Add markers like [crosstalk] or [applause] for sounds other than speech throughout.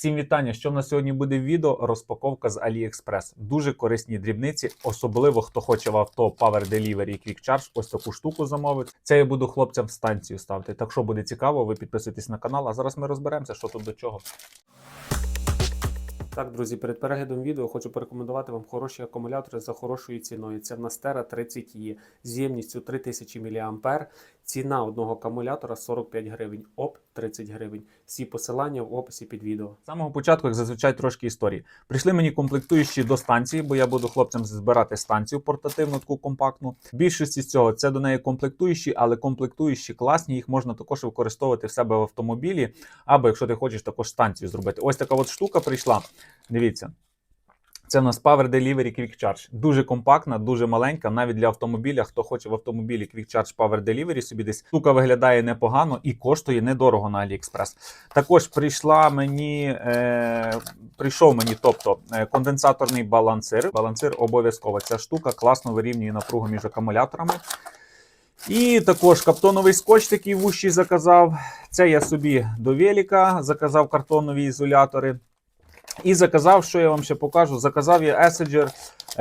Всім вітання! Що в нас сьогодні буде в відео? Розпаковка з AliExpress. Дуже корисні дрібниці, особливо хто хоче в авто Power Delivery і Quick Charge, ось таку штуку замовити. Це я буду хлопцям в станцію ставити. Так що буде цікаво, ви підписуйтесь на канал. А зараз ми розберемося, що тут до чого. Так, друзі, перед переглядом відео хочу порекомендувати вам хороші акумулятори за хорошою ціною. Це в нас Terra 30 e з ємністю 3000 мА. Ціна одного акумулятора 45 гривень, ОП 30 гривень. Всі посилання в описі під відео. З самого початку, як зазвичай, трошки історії. Прийшли мені комплектуючі до станції, бо я буду хлопцям збирати станцію портативну, таку компактну. Більшості з цього це до неї комплектуючі, але комплектуючі класні, їх можна також використовувати в себе в автомобілі, або якщо ти хочеш також станцію зробити. Ось така от штука прийшла. Дивіться. Це в нас Power Delivery Quick Charge. Дуже компактна, дуже маленька, навіть для автомобіля. Хто хоче в автомобілі Quick Charge Power Delivery, собі десь штука виглядає непогано і коштує недорого на AliExpress. Також прийшла мені, е, прийшов мені, тобто е, конденсаторний балансир. Балансир обов'язково. Ця штука класно вирівнює напругу між акумуляторами. І також каптоновий скотч такий вущий заказав. Це я собі до велика заказав картонові ізолятори. І заказав, що я вам ще покажу. Заказав я Essager е,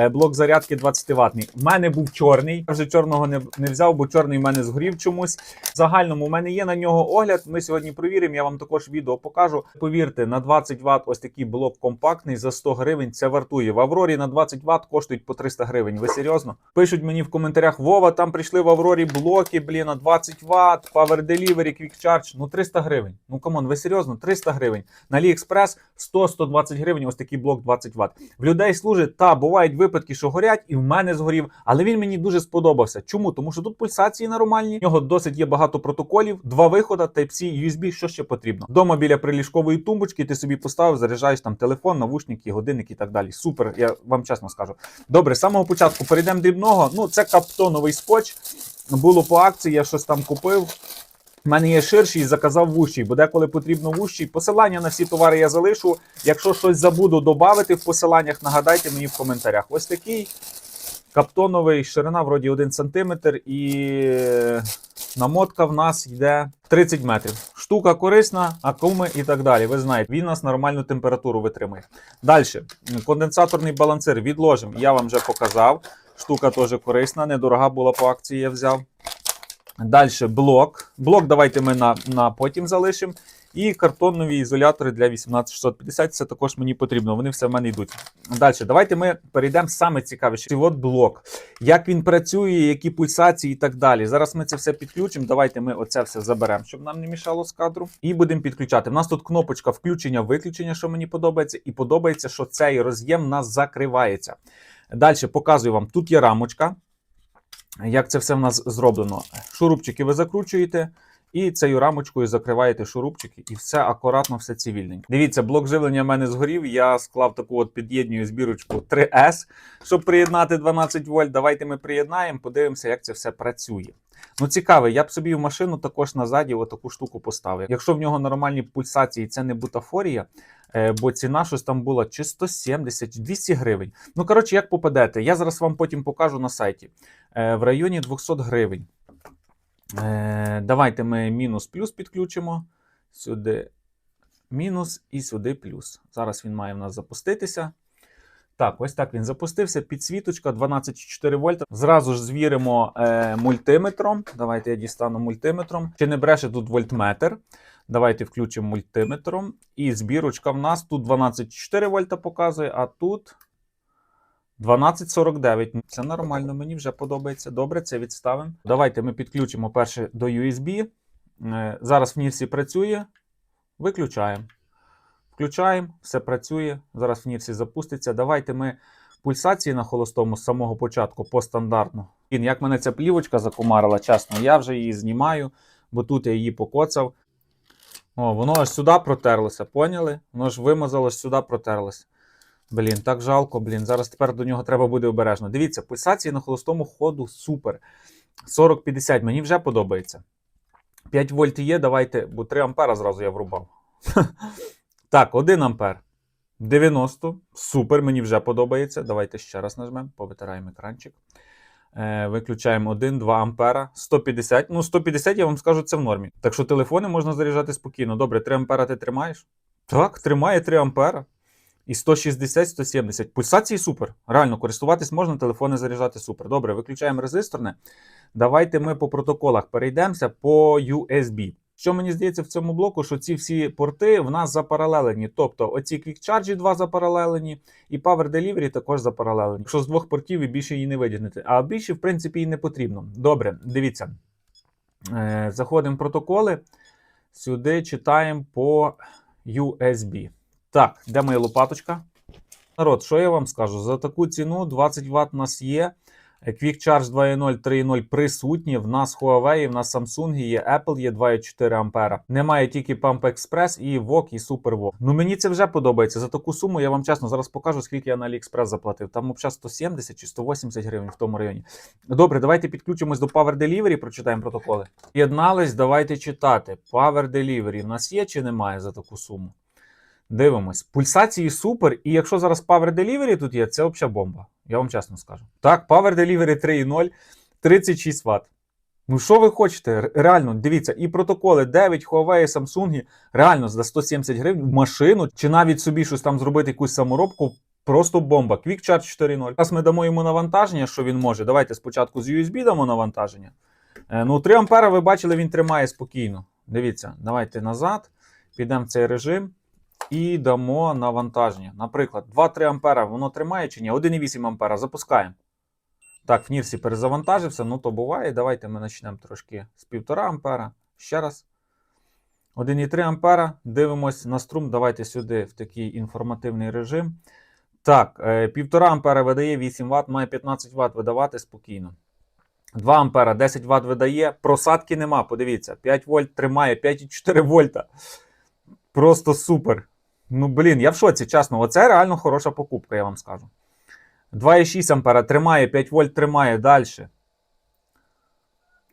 блок зарядки 20 ватний. У мене був чорний. Я вже чорного не, не взяв, бо чорний в мене згорів чомусь. В загальному у мене є на нього огляд. Ми сьогодні провіримо. Я вам також відео покажу. Повірте, на 20 Вт ось такий блок компактний за 100 гривень. Це вартує. В Аврорі на 20 Вт коштують по 300 гривень. Ви серйозно? Пишуть мені в коментарях: Вова, там прийшли в Аврорі блоки, блін, на 20 Вт, Power Delivery, Quick Charge. Ну 300 гривень. Ну камон, ви серйозно? 300 гривень. На AliExpress 100-120 гривень. Ось такий блок 20 Вт. В людей служить та бувають випадки, що горять, і в мене згорів. Але він мені дуже сподобався. Чому? Тому що тут пульсації нормальні. В нього досить є багато протоколів, два виходи, Type-C, USB, що ще потрібно. Дома біля приліжкової тумбочки ти собі поставив, заряджаєш там телефон, навушники, годинник і так далі. Супер, я вам чесно скажу. Добре, з самого початку перейдемо дрібного. Ну, це каптоновий скотч. Було по акції, я щось там купив. У мене є ширший, заказав вущий, бо деколи потрібно вущий. Посилання на всі товари я залишу. Якщо щось забуду додати в посиланнях, нагадайте мені в коментарях. Ось такий каптоновий, ширина вроді 1 см і намотка в нас йде 30 метрів. Штука корисна, акуми і так далі. Ви знаєте, він у нас нормальну температуру витримує. Далі, конденсаторний балансир відложимо. Я вам вже показав. Штука теж корисна, недорога була по акції, я взяв. Далі блок. Блок давайте ми на, на потім залишимо. І картонові ізолятори для 18650. Це також мені потрібно. Вони все в мене йдуть. Далі, давайте ми перейдемо саме цікавіше. От блок. Як він працює, які пульсації і так далі. Зараз ми це все підключимо. Давайте ми оце все заберемо, щоб нам не мішало з кадру. І будемо підключати. У нас тут кнопочка включення-виключення, що мені подобається. І подобається, що цей роз'єм у нас закривається. Далі показую вам: тут є рамочка. Як це все в нас зроблено? Шурупчики ви закручуєте, і цією рамочкою закриваєте шурупчики, і все акуратно, все цивільненько. Дивіться, блок живлення в мене згорів. Я склав таку от під'єднюю збірочку 3S, щоб приєднати 12 вольт. Давайте ми приєднаємо, подивимося, як це все працює. Ну, цікаво, я б собі в машину також назаді отаку штуку поставив. Якщо в нього нормальні пульсації, це не бутафорія, е, бо ціна щось там була чи 170, чи 200 гривень. Ну, коротше, як попадете, я зараз вам потім покажу на сайті. Е, В районі 200 гривень. Е, Давайте ми мінус плюс підключимо. Сюди мінус і сюди плюс. Зараз він має в нас запуститися. Так, ось так він запустився. Підсвіточка 12,4 вольта. Зразу ж звіримо е, мультиметром. Давайте я дістану мультиметром. Чи не бреше тут вольтметр? Давайте включимо мультиметром. І збірочка в нас тут 12,4 вольта показує, а тут 12,49. Це нормально, мені вже подобається. Добре, це відставимо. Давайте ми підключимо перше до USB. Е, Зараз в Нірсі працює. Виключаємо. Включаємо, все працює. Зараз в Нірсі запуститься. Давайте ми пульсації на холостому з самого початку по стандартну. Блін, Як мене ця плівочка закумарила, чесно, я вже її знімаю, бо тут я її покоцав. О, воно аж сюди протерлося, поняли? Воно ж вимазалось сюди протерлося. Блін, так жалко, блін. Зараз тепер до нього треба буде обережно. Дивіться, пульсації на холостому ходу супер. 40-50 мені вже подобається. 5 вольт є, давайте, бо 3 ампера зразу я врубав. [laughs] Так, 1 ампер. 90. Супер, мені вже подобається. Давайте ще раз нажмемо, повитираємо екранчик. Е, виключаємо 1-2 ампера. 150. Ну, 150, я вам скажу, це в нормі. Так що телефони можна заряджати спокійно. Добре, 3 ампера ти тримаєш? Так, тримає 3 ампера. І 160-170. Пульсації супер. Реально, користуватись можна, телефони заряджати супер. Добре, виключаємо резисторне. Давайте ми по протоколах перейдемося по USB. Що мені здається в цьому блоку, що ці всі порти в нас запаралелені. Тобто оці Quick Charge два запаралелені, і Power Delivery також запаралелені. Якщо з двох портів і більше її не видягнете. А більше, в принципі, і не потрібно. Добре, дивіться. Е, заходимо в протоколи. Сюди читаємо по USB. Так, де моя лопаточка? Народ, що я вам скажу? За таку ціну 20 Вт у нас є. Quick Charge 2.0, 3.0 присутні. В нас Huawei, в нас Samsung є, Apple є 2.4 ампера. Немає тільки Pump Express і VOOC, і SuperVOOC. Ну мені це вже подобається. За таку суму я вам чесно зараз покажу, скільки я на AliExpress заплатив. Там взагалі 170 чи 180 гривень в тому районі. Добре, давайте підключимось до Power Delivery, прочитаємо протоколи. Єднались, давайте читати. Power Delivery в нас є чи немає за таку суму? Дивимось. Пульсації супер. І якщо зараз Power Delivery тут є, це взагалі бомба. Я вам чесно скажу. Так, Power Delivery 3.0, 36 Вт. Ну, що ви хочете? Реально, дивіться, і протоколи 9, Huawei, Samsung, реально за 170 гривень в машину, чи навіть собі щось там зробити, якусь саморобку. Просто бомба. Quick Charge 4.0. Зараз ми дамо йому навантаження, що він може. Давайте спочатку з USB дамо навантаження. Е, Ну, 3 ампера, ви бачили, він тримає спокійно. Дивіться, давайте назад, підемо в цей режим і дамо навантаження. Наприклад, 2-3 ампера воно тримає чи ні? 1,8 ампера. Запускаємо. Так, в Нірсі перезавантажився, ну то буває. Давайте ми почнемо трошки з 1,5 ампера. Ще раз. 1,3 ампера. Дивимось на струм. Давайте сюди в такий інформативний режим. Так, е, 1,5 ампера видає 8 Вт, має 15 Вт видавати спокійно. 2 ампера 10 Вт видає. Просадки нема. Подивіться, 5 вольт тримає, 5,4 вольта. Просто супер. Ну, блін, я в шоці, чесно. Оце реально хороша покупка, я вам скажу. 2,6 ампера тримає, 5 вольт тримає далі.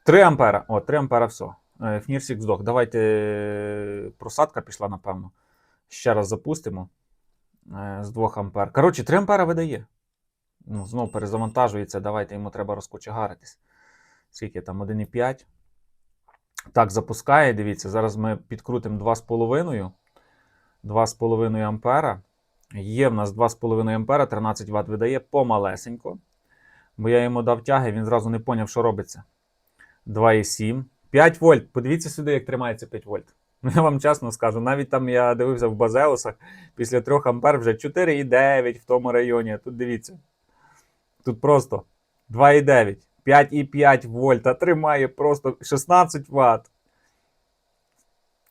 3 ампера. О, 3 ампера все. Фнірсік здох. Давайте е, просадка пішла, напевно. Ще раз запустимо. Е, З 2 ампер. Коротше, 3 ампера видає. Ну, знову перезавантажується. Давайте йому треба розкочегаритись. Скільки там? 1,5. Так, запускає. Дивіться, зараз ми підкрутимо 2,5. 2,5 ампера. Є в нас 2,5 ампера, 13 Вт видає помалесенько. Бо я йому дав тяги, він зразу не поняв, що робиться. 2,7. 5 вольт. Подивіться сюди, як тримається 5 вольт. [laughs] Я вам чесно скажу, навіть там я дивився в базеусах, після 3 ампер вже 4,9 в тому районі. Тут дивіться. Тут просто 2,9. 5,5 вольта. Тримає просто 16 Вт.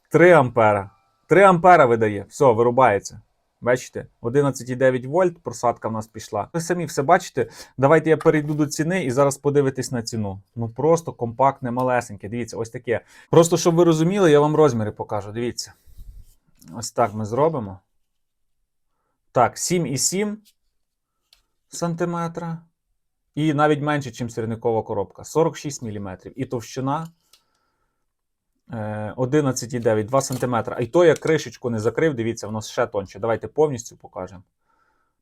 3 ампера. 3 ампера видає. Все, вирубається. Бачите? 11,9 вольт, просадка в нас пішла. Ви самі все бачите. Давайте я перейду до ціни і зараз подивитесь на ціну. Ну просто компактне, малесеньке. Дивіться, ось таке. Просто щоб ви розуміли, я вам розміри покажу. Дивіться. Ось так ми зробимо. Так, 7,7 сантиметра. І навіть менше, ніж сірникова коробка. 46 мм. І товщина е, 11,9, 2 см. А й то я кришечку не закрив, дивіться, воно ще тонше. Давайте повністю покажемо.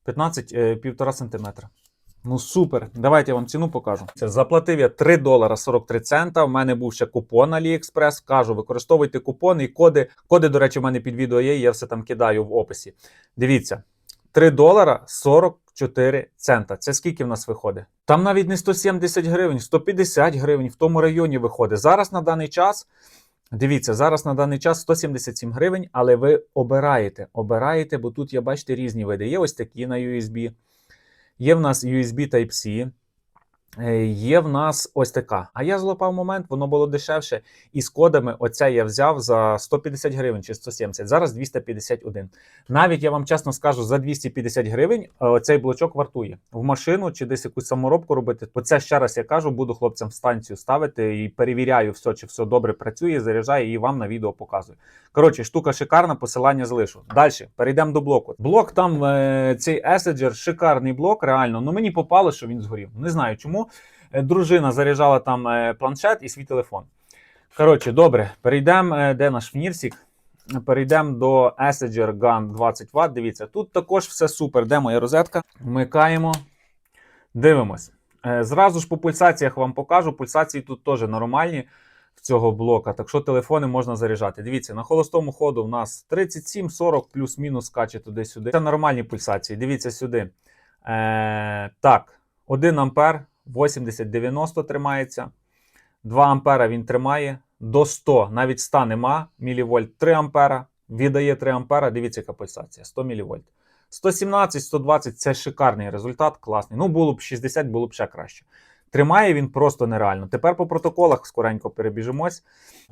15, е, 1,5 см. Ну супер. Давайте я вам ціну покажу. Це заплатив я 3 долара 43 цента. У мене був ще купон AliExpress. Кажу, використовуйте купон і коди. Коди, до речі, в мене під відео є, я все там кидаю в описі. Дивіться. 3 долара 44 цента. Це скільки в нас виходить? Там навіть не 170 гривень, 150 гривень в тому районі виходить. Зараз на даний час. Дивіться, зараз на даний час 177 гривень, але ви обираєте. Обираєте, бо тут є, бачите, різні види. Є ось такі на USB. Є в нас USB Type-C. Е, Є в нас ось така. А я злопав момент, воно було дешевше. І з кодами оце я взяв за 150 гривень чи 170. Зараз 251. Навіть я вам чесно скажу, за 250 гривень е, цей блочок вартує. В машину чи десь якусь саморобку робити. Бо це ще раз я кажу, буду хлопцям в станцію ставити і перевіряю все, чи все добре працює, заряджає і вам на відео показую. Коротше, штука шикарна, посилання залишу. Далі перейдемо до блоку. Блок там е, цей Essenger, шикарний блок, реально. Ну мені попало, що він згорів. Не знаю чому. Е, Дружина заряджала там е, планшет і свій телефон. Коротше, добре, перейдемо. е, Де наш фнірсік? Перейдемо до Essenger Gun 20 Вт. Дивіться, тут також все супер. Де моя розетка? Вмикаємо. Дивимось. Зразу ж по пульсаціях вам покажу. Пульсації тут теж нормальні. В цього блока. Так що телефони можна заряджати. Дивіться, на холостому ходу в нас 37-40 плюс-мінус скаче туди-сюди. Це нормальні пульсації. Дивіться сюди. Е, так, 1 ампер 80-90 тримається. 2 ампера він тримає. До 100, навіть 100 нема, мілівольт 3 ампера. Віддає 3 ампера. Дивіться, яка пульсація. 100 мілівольт. 117-120 це шикарний результат, класний. Ну, було б 60, було б ще краще. Тримає він просто нереально. Тепер по протоколах скоренько перебіжимось.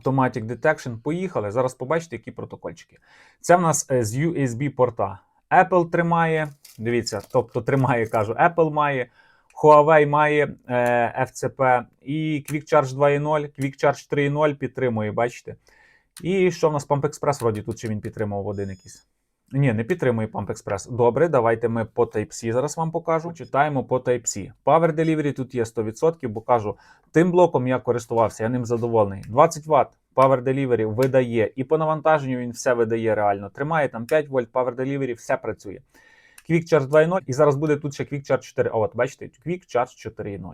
Automatic Detection. Поїхали. Зараз побачите, які протокольчики. Це в нас е, з USB порта. Apple тримає. Дивіться, тобто тримає, кажу, Apple має. Huawei має е, FCP і Quick Charge 2.0, Quick Charge 3.0 підтримує, бачите. І що в нас Pump Express, вроді тут чи він підтримував один якийсь. Ні, не підтримує Pump Express. Добре, давайте ми по Type-C зараз вам покажу. Читаємо по Type-C. Power Delivery тут є 100%, бо кажу, тим блоком я користувався, я ним задоволений. 20 Вт Power Delivery видає, і по навантаженню він все видає реально. Тримає там 5 вольт Power Delivery, все працює. Quick Charge 2.0, і зараз буде тут ще Quick Charge 4. А от бачите, Quick Charge 4.0.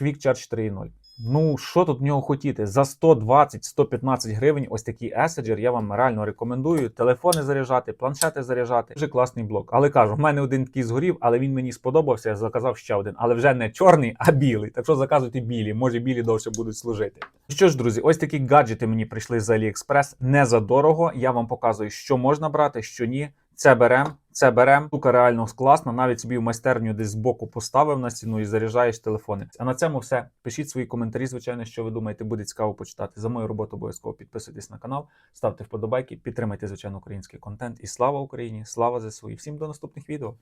Quick Charge 3.0. Ну, що тут в нього хотіти? За 120-115 гривень ось такий Essential я вам реально рекомендую. Телефони заряджати, планшети заряджати. Дуже класний блок. Але кажу, в мене один такий згорів, але він мені сподобався. Я заказав ще один. Але вже не чорний, а білий. Так що заказуйте білі. Може, білі довше будуть служити. Що ж, друзі, ось такі гаджети мені прийшли з AliExpress. Не за дорого. Я вам показую, що можна брати, що ні. Це берем, це берем. Штука реально класна. Навіть собі в майстерню десь збоку поставив на стіну і заряджаєш телефони. А на цьому все. Пишіть свої коментарі, звичайно, що ви думаєте, буде цікаво почитати. За мою роботу обов'язково підписуйтесь на канал, ставте вподобайки, підтримайте, звичайно, український контент. І слава Україні! Слава ЗСУ! І всім до наступних відео!